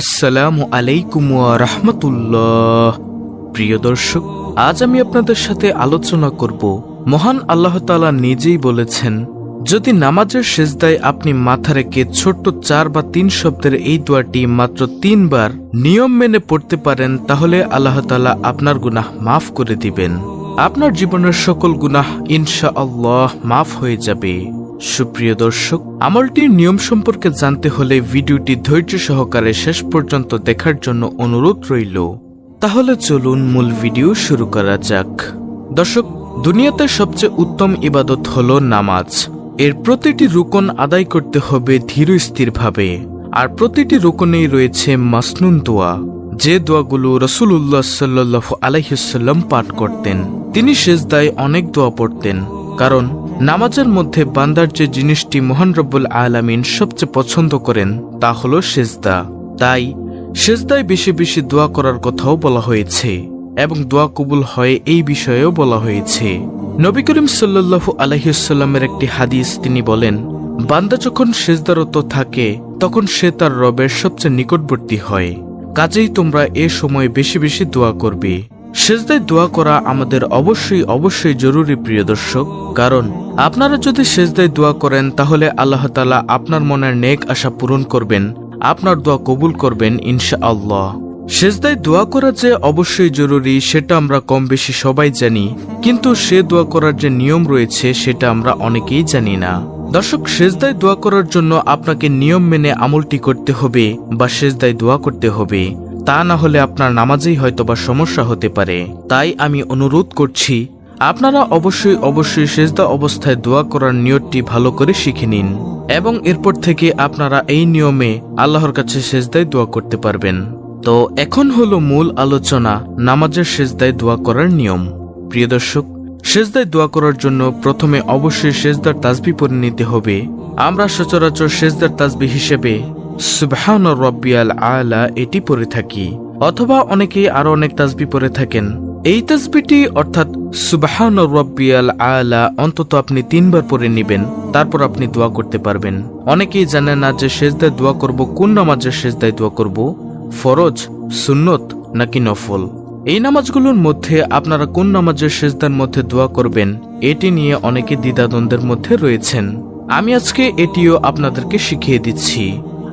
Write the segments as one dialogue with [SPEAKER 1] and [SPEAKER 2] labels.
[SPEAKER 1] আসসালামু আলাইকুম রহমতুল্লাহ। প্রিয় দর্শক, আজ আমি আপনাদের সাথে আলোচনা করব। মহান আল্লাহ তাআলা নিজেই বলেছেন, যদি নামাজের শেষদায় আপনি মাথা রেখে ছোট্ট চার বা তিন শব্দের এই দোয়াটি মাত্র তিনবার নিয়ম মেনে পড়তে পারেন, তাহলে আল্লাহ তাআলা আপনার গুনাহ মাফ করে দিবেন। আপনার জীবনের সকল গুনাহ ইনশা আল্লাহ মাফ হয়ে যাবে। সুপ্রিয় দর্শক, আমলটির নিয়ম সম্পর্কে জানতে হলে ভিডিওটি ধৈর্য সহকারে শেষ পর্যন্ত দেখার জন্য অনুরোধ রইল। তাহলে চলুন মূল ভিডিও শুরু করা যাক। দর্শক, দুনিয়াতে সবচেয়ে উত্তম ইবাদত হল নামাজ। এর প্রতিটি রুকন আদায় করতে হবে ধীর স্থিরভাবে আর প্রতিটি রুকনেই রয়েছে মাসনুন দোয়া। যে দোয়াগুলো রসুল্লাহ সাল্লাহ আলাইসাল্লাম পাঠ করতেন, তিনি শেষদায় অনেক দোয়া পড়তেন। কারণ নামাজের মধ্যে বান্দার যে জিনিসটি মহান রব্বুল আলামিন সবচেয়ে পছন্দ করেন, তা হল সেজদা। তাই সেজদায় বেশি বেশি দোয়া করার কথাও বলা হয়েছে এবং দোয়া কবুল হয় এই বিষয়েও বলা হয়েছে। নবী করিম সাল্লু আলহিসাল্লামের একটি হাদিস তিনি বলেন, বান্দা যখন সেজদারত থাকে, তখন সে তার রবের সবচেয়ে নিকটবর্তী হয়। কাজেই তোমরা এ সময় বেশি বেশি দোয়া করবে। সেজদায় দোয়া করা আমাদের অবশ্যই অবশ্যই জরুরি, প্রিয় দর্শক, কারণ আপনারা যদি সেজদায় দোয়া করেন, তাহলে আল্লাহ তালা আপনার মনের নেক আশা পূরণ করবেন, আপনার দোয়া কবুল করবেন ইনশা আল্লাহ সেজদায় দোয়া করা যে অবশ্যই জরুরি, সেটা আমরা কম বেশি সবাই জানি, কিন্তু সে দোয়া করার যে নিয়ম রয়েছে, সেটা আমরা অনেকেই জানি না। দর্শক, সেজদায় দোয়া করার জন্য আপনাকে নিয়ম মেনে আমলটি করতে হবে বা সেজদায় দোয়া করতে হবে। তা না হলে আপনার নামাজেই হয়তোবা সমস্যা হতে পারে। তাই আমি অনুরোধ করছি আপনারা অবশ্যই অবশ্যই সেজদা অবস্থায় দোয়া করার নিয়তটি ভালো করে শিখে নিন এবং এরপর থেকে আপনারা এই নিয়মে আল্লাহর কাছে সেজদায় দোয়া করতে পারবেন। তো এখন হলো মূল আলোচনা, নামাজের সেজদায় দোয়া করার নিয়ম। প্রিয় দর্শক, সেজদায় দোয়া করার জন্য প্রথমে অবশ্যই সেজদার তাজবি পরে নিতে হবে। আমরা সচরাচর সেজদার তাজবি হিসেবে সুবহান রব্বিয়াল আলা এটি পরে থাকি, অথবা অনেকেই আরও অনেক তাজবি পরে থাকেন। এই তসবিটি অর্থাৎ সুবহান রব্বিয়াল আলা অন্তত আপনি তিনবার পরে নেবেন, তারপর আপনি দোয়া করতে পারবেন। অনেকেই জানেন না যে সেজদায় দোয়া করব, কোন নামাজের সেজদায় দোয়া করব, ফরজ, সুন্নত নাকি নফল? এই নামাজগুলোর মধ্যে আপনারা কোন নামাজের সেজদার মধ্যে দোয়া করবেন, এটি নিয়ে অনেকে দ্বিধাদ্বন্দ্বের মধ্যে রয়েছেন। আমি আজকে এটিও আপনাদেরকে শিখিয়ে দিচ্ছি।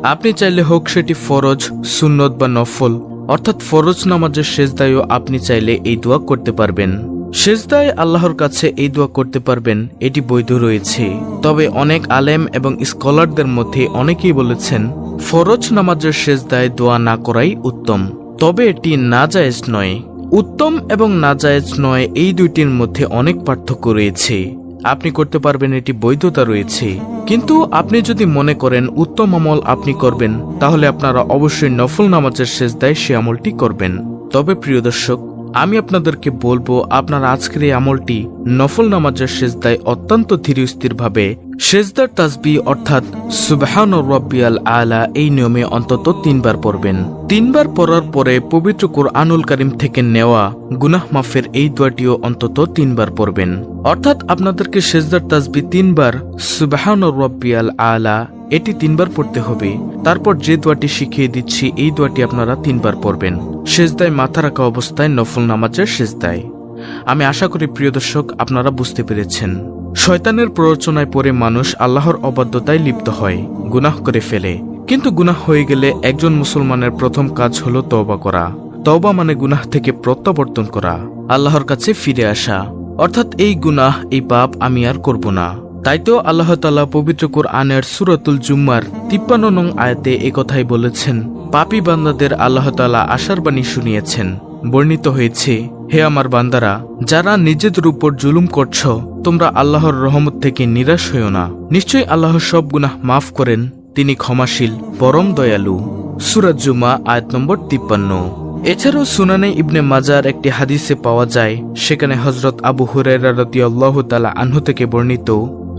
[SPEAKER 1] আপনি চাইলে হোক সেটি ফরজ, সুন্নত বা নফল অর্থাৎ ফরজ নামাজের সেজদায়ও আপনি চাইলে এই দোয়া করতে পারবেন। সেজদায় আল্লাহর কাছে এই দোয়া করতে পারবেন, এটি বৈধ রয়েছে। তবে অনেক আলেম এবং স্কলারদের মধ্যে অনেকেই বলেছেন, ফরজ নামাজের সেজদায় দোয়া না করাই উত্তম। তবে এটি নাজায়েজ নয়। উত্তম এবং নাজায়েজ নয়, এই দুইটির মধ্যে অনেক পার্থক্য রয়েছে। আপনি করতে পারবেন এটি বৈধতা রয়েছে। কিন্তু আপনি যদি মনে করেন উত্তম আমল আপনি করবেন, তাহলে আপনারা অবশ্যই নফল নামাজের শেষদায় সে আমলটি করবেন। তবে প্রিয় দর্শক আমি আপনাদেরকে বলব, আপনার আজকের এই আমলটি নফল নামাজের শেষদায় অত্যন্ত ধীর স্থিরভাবে শেষদার তাজবি অর্থাৎ সুবহান রব্বিয়াল আলা এই নিয়মে অন্তত তিনবার পড়বেন। তিনবার পড়ার পরে পবিত্র কোরআনুল কারিম থেকে নেওয়া গুনাহ মাফের এই দোয়াটিও অন্তত তিনবার পড়বেন। অর্থাৎ আপনাদেরকে শেষদার তাজবি তিনবার সুবহান রব্বিয়াল আলা এটি তিনবার পড়তে হবে। তারপর যে দোয়াটি শিখিয়ে দিচ্ছি, এই দোয়াটি আপনারা তিনবার পড়বেন। শেষদায় মাথা রাখা অবস্থায় নফল নামাজের শেষদায় আমি আশা করি, প্রিয় দর্শক, আপনারা বুঝতে পেরেছেন। শয়তানের প্ররোচনায় পড়ে মানুষ আল্লাহর অবাধ্যতায় লিপ্ত হয়, গুনাহ করে ফেলে। কিন্তু গুনাহ হয়ে গেলে একজন মুসলমানের প্রথম কাজ হল তওবা করা। তওবা মানে গুনাহ থেকে প্রত্যাবর্তন করা, আল্লাহর কাছে ফিরে আসা। অর্থাৎ এই গুনাহ, এই পাপ আমি আর করব না। তাই তো আল্লাহ তালা পবিত্র কোরআনের সুরতুল জুম্মার তিপ্পান্ন নং আয়াতে কথাই বলেছেন, পাপি বান্দাদের আল্লাহ তালা আশার বাণী শুনিয়েছেন। বর্ণিত হয়েছে, হে আমার বান্দারা, যারা নিজেদের উপর জুলুম করছ, তোমরা আল্লাহর রহমত থেকে নিরাশ হইও না। নিশ্চয়ই আল্লাহ সব গুনাহ মাফ করেন, তিনি ক্ষমাশীল, পরম দয়ালু। সুরাজ জুমা আয়াত নম্বর তিপ্পান্ন। এছাড়াও সুনানে ইবনে মাজার একটি হাদিসে পাওয়া যায়, সেখানে হজরত আবু হুরাইরা রদিয়াল্লাহ তালা আনহু থেকে বর্ণিত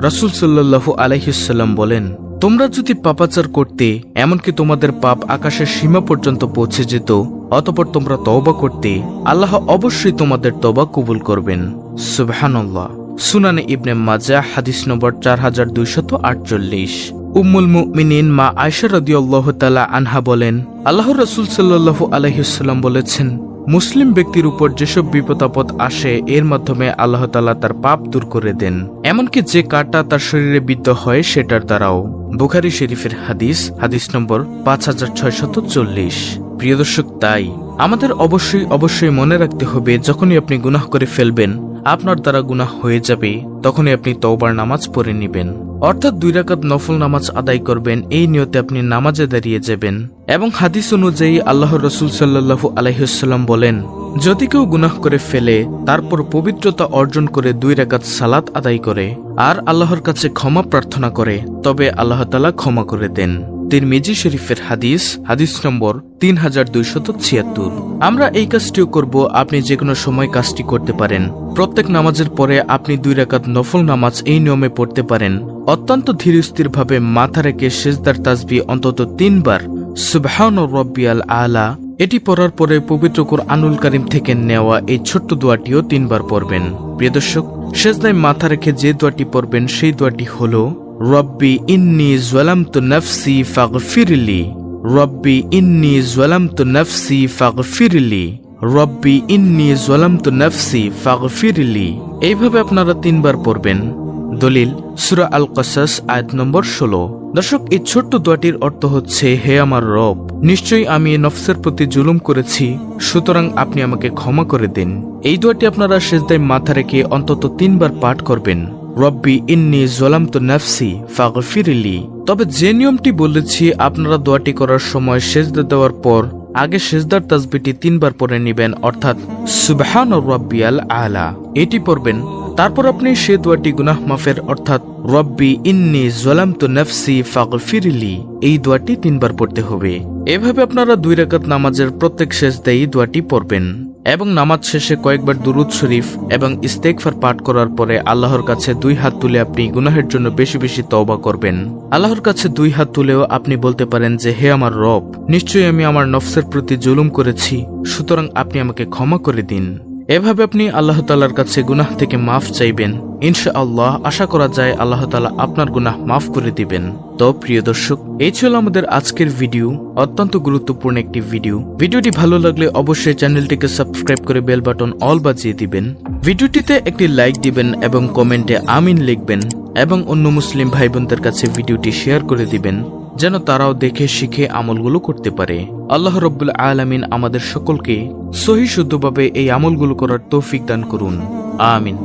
[SPEAKER 1] রাসুল সাল্লাহু আলাইসাল্লাম বলেন, তোমরা যদি পাপাচার করতে, এমনকি তোমাদের পাপ আকাশের সীমা পর্যন্ত পৌঁছে যেত, অতপর তোমরা তওবা করতে, আল্লাহ অবশ্যই তোমাদের তবা কবুল করবেন। সুবহানাল্লাহ। সুনানে ইবনে মাজা, হাদিস নম্বর চার হাজার দুইশত আটচল্লিশ। উম্মুল মুমিনিন মা আয়সা রাদিয়াল্লাহু তালা আনহা বলেন, আল্লাহর রাসূল সাল্লাল্লাহু আলাইহি ওয়াসাল্লাম বলেছেন মুসলিম ব্যক্তির উপর যেসব বিপদাপদ আসে, এর মাধ্যমে আল্লাহ তাআলা তার পাপ দূর করে দেন। এমনকি যে কাঁটা তার শরীরে বিদ্ধ হয়, সেটার দ্বারাও। বুখারি শরীফের হাদিস হাদিস নম্বর পাঁচ হাজার ছয়শত চল্লিশ। প্রিয় দর্শক, তাই আমাদের অবশ্যই অবশ্যই মনে রাখতে হবে, যখনই আপনি গুনাহ করে ফেলবেন, আপনার দ্বারা গুনাহ হয়ে যাবে, তখনই আপনি তওবার নামাজ পড়ে নেবেন। অর্থাৎ দুই রাকাত নফল নামাজ আদায় করবেন, এই নিয়তে আপনি নামাজে দাঁড়িয়ে যাবেন। এবং হাদিস অনুযায়ী আল্লাহ রসুল সাল্লাহু আলহিহাল্লাম বলেন, যদি কেউ গুনাহ করে ফেলে, তারপর পবিত্রতা অর্জন করে দুই রাকাত সালাত আদায় করে আর আল্লাহর কাছে ক্ষমা প্রার্থনা করে, তবে আল্লাহ তালা ক্ষমা করে দেন। তিরমিজি শরীফের হাদিস হাদিস নম্বর তিন হাজার দুইশত ছিয়াত্তর। আমরা এই কাজটিও করব, আপনি যে কোনো সময় কাজটি করতে পারেন। প্রত্যেক নামাজের পরে আপনি দুই রাকাত নফল নামাজ এই নিয়মে পড়তে পারেন। অত্যন্ত ধীরস্থিরভাবে মাথা রেখে সেজদার তাজবি অন্তত তিনবার সুবহান রব্বিয়াল আলা, এটি পড়ার পরে পবিত্র আনুল করিম থেকে নেওয়া এই ছোট্ট দোয়াটিও তিনবার পড়বেন। প্রিয় দর্শক, সেজদায় মাথা রেখে যে দোয়াটি পড়বেন, সেই দোয়াটি হল, রব্বি ইন্নি জলামতু নফসি ফাগফিরলি, রব্বি ইন্নি জলামতু নফসি ফাগফিরলি, রব্বি ইন্নি জলামতু নফসি ফাগফিরলি। এইভাবে আপনারা তিনবার পড়বেন। দলিল, সুরা আল কাসাস আয়াত নম্বর ষোলো। দর্শক, এই ছোট্ট দোয়াটির অর্থ হচ্ছে, হে আমার রব, নিশ্চয়ই আমি নফসের প্রতি জুলুম করেছি, সুতরাং আপনি আমাকে ক্ষমা করে দিন। এই দোয়াটি আপনারা সেজদায় মাথা রেখে অন্তত তিনবার পাঠ করবেন। রব্বি ইন্নি জলাম তো নাফসি ফাগফিরলি। তবে যে নিয়মটি বলেছি, আপনারা দোয়াটি করার সময় সেজদা দেওয়ার পর আগে সেজদার তাজবিটি তিনবার পরে নেবেন, অর্থাৎ সুবহান রব্বিয়াল আলা। এটি পড়বেন তারপর আপনি সে দোয়াটি গুনাহ মাফের, অর্থাৎ, রব্বি ইন্নি জলাম তো নফসি ফাগল ফিরিলি এই দোয়াটি তিনবার পড়তে হবে। এভাবে আপনারা দুই রাকাত নামাজের প্রত্যেক শেষ দেয় দোয়াটি পড়বেন। এবং নামাজ শেষে কয়েকবার দুরুদ শরীফ এবং ইস্তেকফার পাঠ করার পরে আল্লাহর কাছে দুই হাত তুলে আপনি গুনাহের জন্য বেশি বেশি তওবা করবেন। আল্লাহর কাছে দুই হাত তুলেও আপনি বলতে পারেন যে, হে আমার রব, নিশ্চয়ই আমি আমার নফসের প্রতি জুলুম করেছি, সুতরাং আপনি আমাকে ক্ষমা করে দিন। এভাবে আপনি আল্লাহ তালার কাছে গুনাহ থেকে মাফ চাইবেন। ইনশা আল্লাহ আশা করা যায় আল্লাহ তালা আপনার গুনাহ মাফ করে দিবেন। তো প্রিয় দর্শক, এই ছিল আমাদের আজকের ভিডিও, অত্যন্ত গুরুত্বপূর্ণ একটি ভিডিও। ভিডিওটি ভালো লাগলে অবশ্যই চ্যানেলটিকে সাবস্ক্রাইব করে বেল বাটন অল বাজিয়ে দিবেন। ভিডিওটিতে একটি লাইক দিবেন এবং কমেন্টে আমিন লিখবেন এবং অন্য মুসলিম ভাই বোনদের কাছে ভিডিওটি শেয়ার করে দিবেন। যেন তারাও দেখে, শিখে আমলগুলো করতে পারে। আল্লাহ রব্বুল আলমিন আমাদের সকলকে সহি শুদ্ধভাবে এই আমলগুলো করার তৌফিক দান করুন। আমিন।